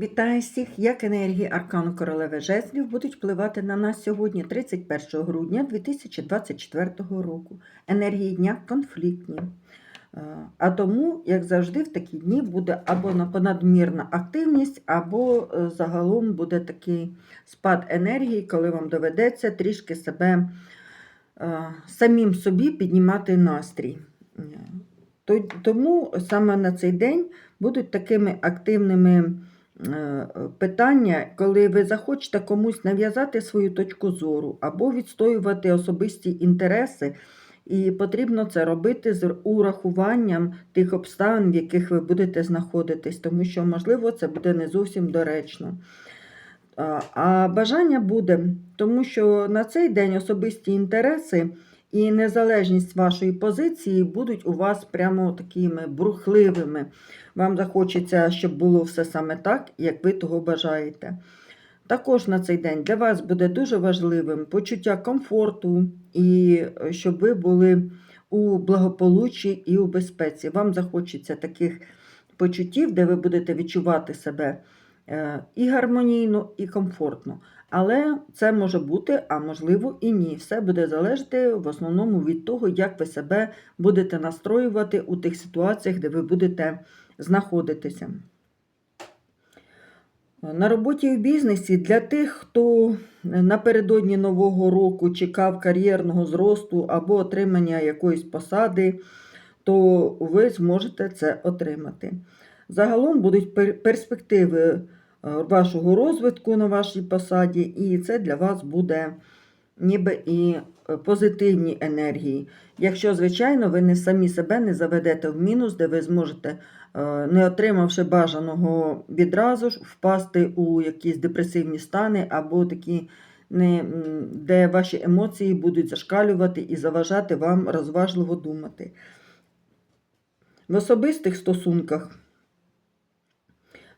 Вітаю всіх! Як енергії Аркану Королеви Жезлів будуть впливати на нас сьогодні, 31 грудня 2024 року. Енергії дня конфліктні. Е, А тому, як завжди, в такі дні буде або понадмірна активність, або е, загалом буде такий спад енергії, коли вам доведеться трішки себе е, самим собі піднімати настрій. Тому саме на цей день будуть такими активними питання, коли ви захочете комусь нав'язати свою точку зору або відстоювати особисті інтереси, і потрібно це робити з урахуванням тих обставин, в яких ви будете знаходитись, тому що, можливо, це буде не зовсім доречно. А- А бажання буде, тому що на цей день особисті інтереси і незалежність вашої позиції будуть у вас прямо такими бурхливими. Вам захочеться, щоб було все саме так, як ви того бажаєте. Також на цей день для вас буде дуже важливим почуття комфорту і е, щоб ви були у благополуччі і у безпеці. Вам захочеться таких почуттів, де ви будете відчувати себе і гармонійно, і комфортно. Але це може бути, а можливо і ні. Все буде залежати в основному від того, як ви себе будете настроювати у тих ситуаціях, де ви будете знаходитися. На роботі і в бізнесі для тих, хто напередодні Нового року чекав кар'єрного зросту або отримання якоїсь посади, то ви зможете це отримати. Загалом будуть перспективи е, вашого розвитку на вашій посаді, і це для вас буде ніби і е, позитивні енергії. Якщо, звичайно, ви не самі себе не заведете в мінус, де ви зможете, е, не отримавши бажаного відразу ж, впасти у якісь депресивні стани або такі, не, де ваші емоції будуть зашкалювати і заважати вам розважливо думати. В особистих стосунках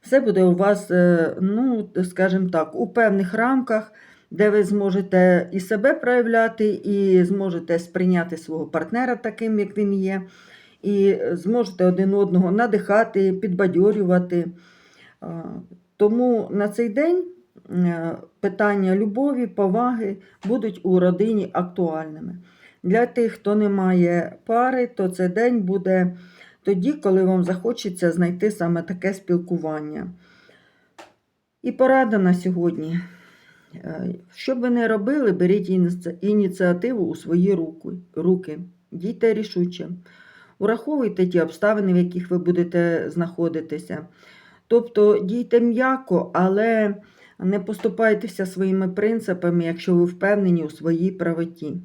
все буде у вас, е, ну, скажімо так, у певних рамках, де ви зможете і себе проявляти, і зможете сприйняти свого партнера таким, як він є, і зможете один одного надихати, підбадьорювати. Тому на цей день е, питання любові, поваги будуть у родині актуальними. Для тих, хто не має пари, то цей день буде тоді, коли вам захочеться знайти саме таке спілкування. І порада на сьогодні. Е, Що б ви не робили, беріть ініціативу у свої руки, руки. дійте рішуче. Ураховуйте ті обставини, в яких ви будете знаходитися. Тобто дійте м'яко, але не поступайтеся своїми принципами, якщо ви впевнені у своїй правоті.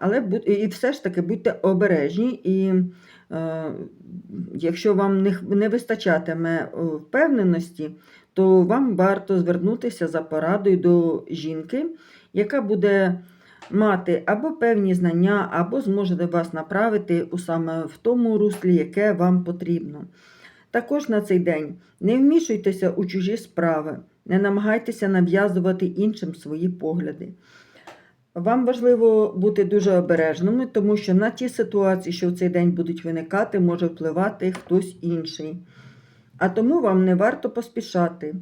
Але і все ж таки будьте обережні, і е, якщо вам не, не вистачатиме е, впевненості, то вам варто звернутися за порадою до жінки, яка буде мати або певні знання, або зможе вас направити у саме в тому руслі, яке вам потрібно. Також на цей день не вмішуйтеся у чужі справи, не намагайтеся нав'язувати іншим свої погляди. Вам важливо бути дуже обережними, тому що на ті ситуації, що в цей день будуть виникати, може впливати хтось інший. А тому вам не варто поспішати.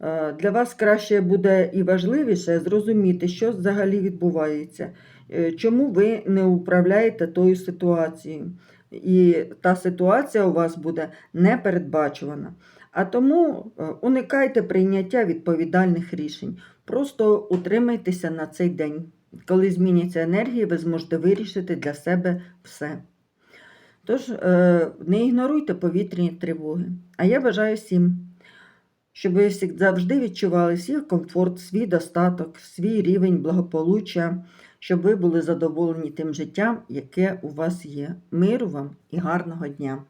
Е, Для вас краще буде і важливіше зрозуміти, що взагалі відбувається, е, чому ви не управляєте тою ситуацією. І та ситуація у вас буде непередбачувана. А тому е, уникайте прийняття відповідальних рішень. Просто утримайтеся на цей день. Коли зміняться енергії, ви зможете вирішити для себе все. Тож, е, не ігноруйте повітряні тривоги. А я бажаю всім, щоб ви завжди відчували свій комфорт, свій достаток, свій рівень благополуччя, щоб ви були задоволені тим життям, яке у вас є. Миру вам і гарного дня!